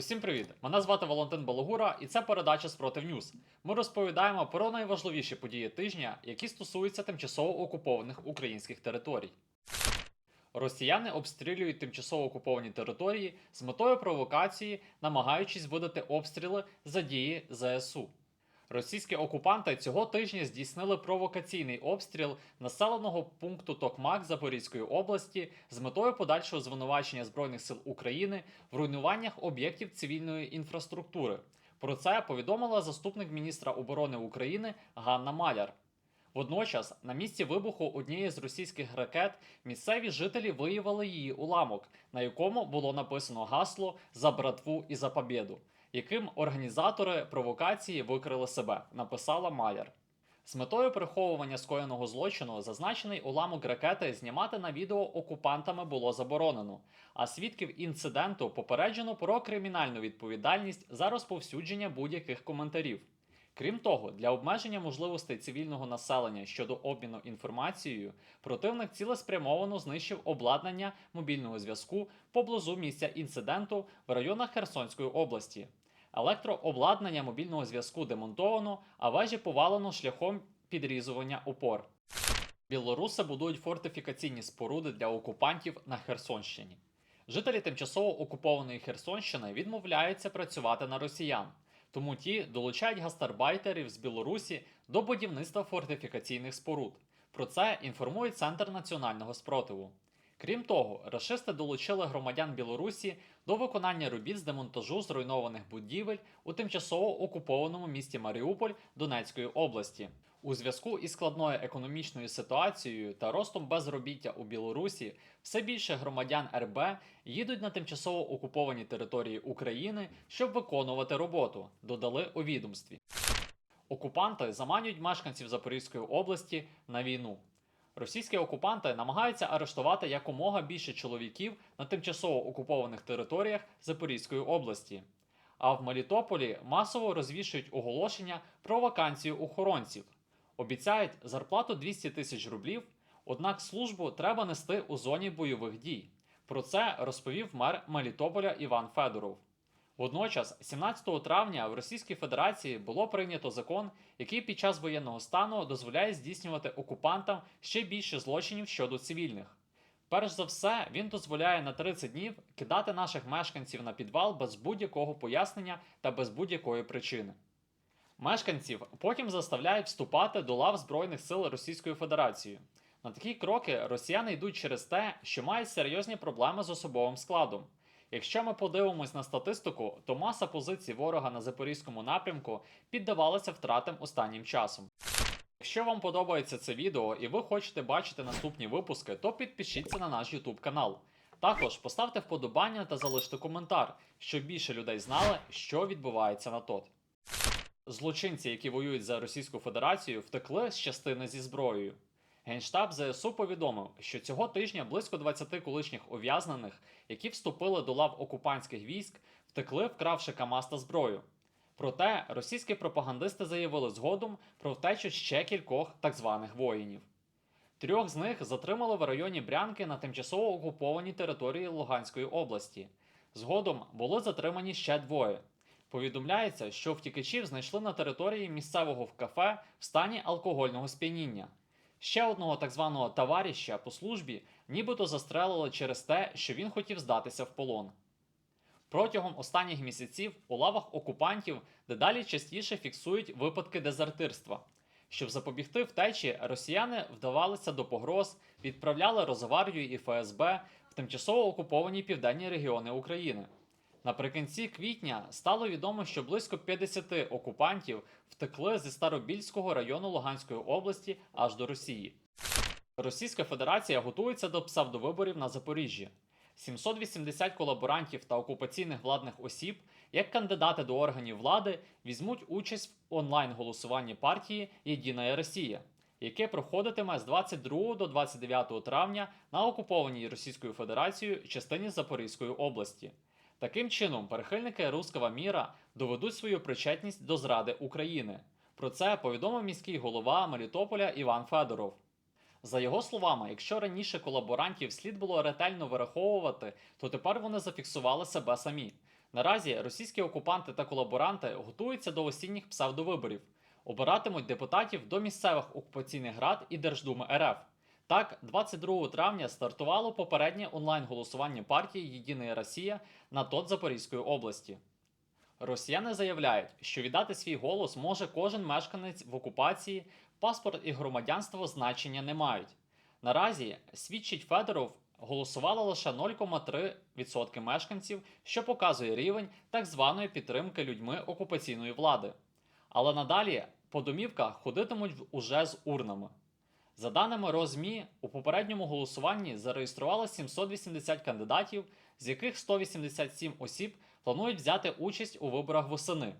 Усім привіт! Мене звати Валентин Балогура, і це передача Спротив Ньюз. Ми розповідаємо про найважливіші події тижня, які стосуються тимчасово окупованих українських територій. Росіяни обстрілюють тимчасово окуповані території з метою провокації, намагаючись видати обстріли за дії ЗСУ. Російські окупанти цього тижня здійснили провокаційний обстріл населеного пункту Токмак Запорізької області з метою подальшого звинувачення Збройних сил України в руйнуваннях об'єктів цивільної інфраструктури. Про це повідомила заступник міністра оборони України Ганна Маляр. Водночас, на місці вибуху однієї з російських ракет місцеві жителі виявили її уламок, на якому було написано гасло за братву і за побєду, яким організатори провокації викрили себе, написала Маляр. З метою приховування скоєного злочину зазначений уламок ракети знімати на відео окупантами було заборонено, а свідків інциденту попереджено про кримінальну відповідальність за розповсюдження будь-яких коментарів. Крім того, для обмеження можливостей цивільного населення щодо обміну інформацією, противник цілеспрямовано знищив обладнання мобільного зв'язку поблизу місця інциденту в районах Херсонської області. Електрообладнання мобільного зв'язку демонтовано, а вежі повалено шляхом підрізування опор. Білоруси будують фортифікаційні споруди для окупантів на Херсонщині. Жителі тимчасово окупованої Херсонщини відмовляються працювати на росіян, тому ті долучають гастарбайтерів з Білорусі до будівництва фортифікаційних споруд. Про це інформує Центр національного спротиву. Крім того, рашисти долучили громадян Білорусі до виконання робіт з демонтажу зруйнованих будівель у тимчасово окупованому місті Маріуполь Донецької області. У зв'язку із складною економічною ситуацією та ростом безробіття у Білорусі все більше громадян РБ їдуть на тимчасово окуповані території України, щоб виконувати роботу, додали у відомстві. Окупанти заманюють мешканців Запорізької області на війну. Російські окупанти намагаються арештувати якомога більше чоловіків на тимчасово окупованих територіях Запорізької області. А в Мелітополі масово розвішують оголошення про вакансію охоронців. Обіцяють зарплату 200 тисяч рублів, однак службу треба нести у зоні бойових дій. Про це розповів мер Мелітополя Іван Федоров. Водночас, 17 травня в Російській Федерації було прийнято закон, який під час воєнного стану дозволяє здійснювати окупантам ще більше злочинів щодо цивільних. Перш за все, він дозволяє на 30 днів кидати наших мешканців на підвал без будь-якого пояснення та без будь-якої причини. Мешканців потім заставляють вступати до лав Збройних сил Російської Федерації. На такі кроки росіяни йдуть через те, що мають серйозні проблеми з особовим складом. Якщо ми подивимось на статистику, то маса позицій ворога на запорізькому напрямку піддавалася втратам останнім часом. Якщо вам подобається це відео і ви хочете бачити наступні випуски, то підпишіться на наш YouTube канал. Також поставте вподобання та залиште коментар, щоб більше людей знали, що відбувається на ТОТ. Злочинці, які воюють за Російську Федерацію, втекли з частини зі зброєю. Генштаб ЗСУ повідомив, що цього тижня близько 20 колишніх ув'язнених, які вступили до лав окупантських військ, втекли, вкравши КАМАЗ та зброю. Проте російські пропагандисти заявили згодом про втечу ще кількох так званих воїнів. Трьох з них затримали в районі Брянки на тимчасово окупованій території Луганської області. Згодом були затримані ще двоє. Повідомляється, що втікачів знайшли на території місцевого в кафе в стані алкогольного сп'яніння. Ще одного так званого товариша по службі нібито застрелили через те, що він хотів здатися в полон. Протягом останніх місяців у лавах окупантів дедалі частіше фіксують випадки дезертирства. Щоб запобігти втечі, росіяни вдавалися до погроз, відправляли Росгвардію і ФСБ в тимчасово окуповані південні регіони України. Наприкінці квітня стало відомо, що близько 50 окупантів втекли зі Старобільського району Луганської області аж до Росії. Російська Федерація готується до псевдовиборів на Запоріжжі. 780 колаборантів та окупаційних владних осіб, як кандидати до органів влади, візьмуть участь в онлайн-голосуванні партії Єдина Росія, яке проходитиме з 22 до 29 травня на окупованій Російською Федерацією частині Запорізької області. Таким чином, прихильники руского міра доведуть свою причетність до зради України. Про це повідомив міський голова Мелітополя Іван Федоров. За його словами, якщо раніше колаборантів слід було ретельно вираховувати, то тепер вони зафіксували себе самі. Наразі російські окупанти та колаборанти готуються до осінніх псевдовиборів, обиратимуть депутатів до місцевих окупаційних рад і Держдуми РФ. Так, 22 травня стартувало попереднє онлайн-голосування партії Єдина Росія на ТОТ Запорізької області. Росіяни заявляють, що віддати свій голос може кожен мешканець в окупації, паспорт і громадянство значення не мають. Наразі, свідчить Федоров, голосувало лише 0,3% мешканців, що показує рівень так званої підтримки людьми окупаційної влади. Але надалі по домівках ходитимуть уже з урнами. За даними РОЗМІ, у попередньому голосуванні зареєструвало 780 кандидатів, з яких 187 осіб планують взяти участь у виборах восени.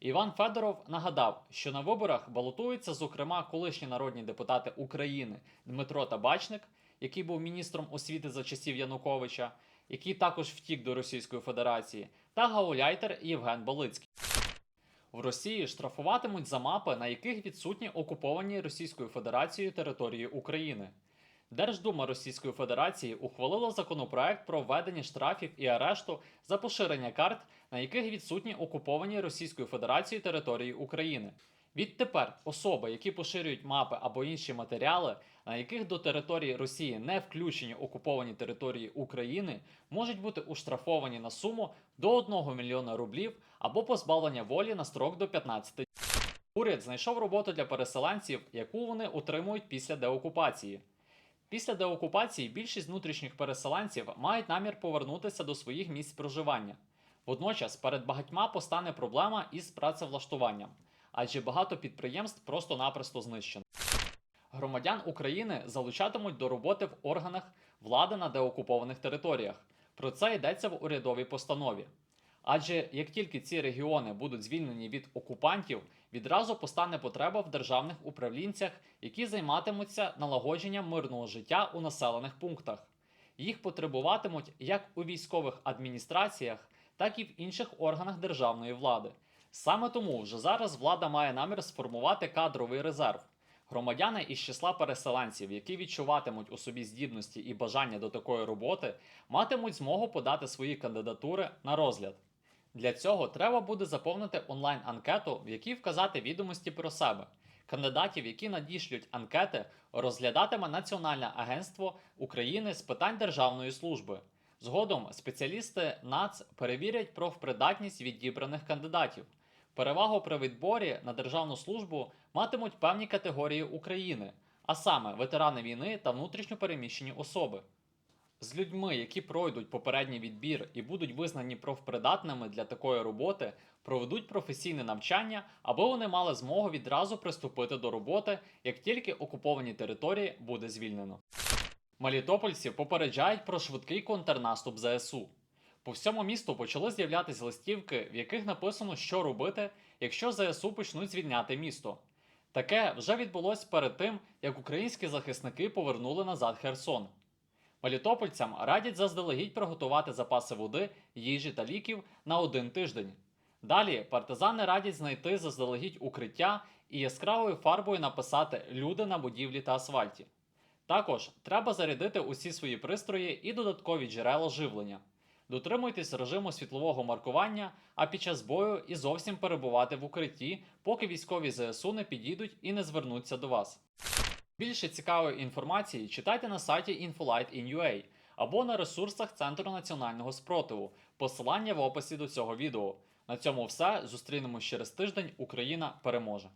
Іван Федоров нагадав, що на виборах балотуються, зокрема, колишні народні депутати України Дмитро Табачник, який був міністром освіти за часів Януковича, який також втік до Російської Федерації, та гауляйтер Євген Балицький. В Росії штрафуватимуть за мапи, на яких відсутні окуповані Російською Федерацією території України. Держдума Російської Федерації ухвалила законопроект про введення штрафів і арешту за поширення карт, на яких відсутні окуповані Російською Федерацією території України. Відтепер особи, які поширюють мапи або інші матеріали, яких до території Росії не включені окуповані території України, можуть бути уштрафовані на суму до 1 мільйона рублів або позбавлення волі на строк до 15 днів. Уряд знайшов роботу для переселенців, яку вони отримують після деокупації. Після деокупації більшість внутрішніх переселенців мають намір повернутися до своїх місць проживання. Водночас перед багатьма постане проблема із працевлаштуванням, адже багато підприємств просто-напросто знищено. Громадян України залучатимуть до роботи в органах влади на деокупованих територіях. Про це йдеться в урядовій постанові. Адже як тільки ці регіони будуть звільнені від окупантів, відразу постане потреба в державних управлінцях, які займатимуться налагодженням мирного життя у населених пунктах. Їх потребуватимуть як у військових адміністраціях, так і в інших органах державної влади. Саме тому вже зараз влада має намір сформувати кадровий резерв. Громадяни із числа переселенців, які відчуватимуть у собі здібності і бажання до такої роботи, матимуть змогу подати свої кандидатури на розгляд. Для цього треба буде заповнити онлайн-анкету, в якій вказати відомості про себе. Кандидатів, які надішлють анкети, розглядатиме Національне агентство України з питань державної служби. Згодом спеціалісти НАЦ перевірять профпридатність відібраних кандидатів. Перевагу при відборі на державну службу матимуть певні категорії України, а саме ветерани війни та внутрішньо переміщені особи. З людьми, які пройдуть попередній відбір і будуть визнані профпридатними для такої роботи, проведуть професійне навчання, аби вони мали змогу відразу приступити до роботи, як тільки окуповані території буде звільнено. Мелітопольці попереджають про швидкий контрнаступ ЗСУ. По всьому місту почали з'являтися листівки, в яких написано, що робити, якщо ЗСУ почнуть звільняти місто. Таке вже відбулось перед тим, як українські захисники повернули назад Херсон. Мелітопольцям радять заздалегідь приготувати запаси води, їжі та ліків на один тиждень. Далі партизани радять знайти заздалегідь укриття і яскравою фарбою написати Люди на будівлі та асфальті. Також треба зарядити усі свої пристрої і додаткові джерела живлення. Дотримуйтесь режиму світлового маркування, а під час бою і зовсім перебувати в укритті, поки військові ЗСУ не підійдуть і не звернуться до вас. Більше цікавої інформації читайте на сайті Infolight.in.ua або на ресурсах Центру національного спротиву. Посилання в описі до цього відео. На цьому все. Зустрінемось через тиждень. Україна переможе!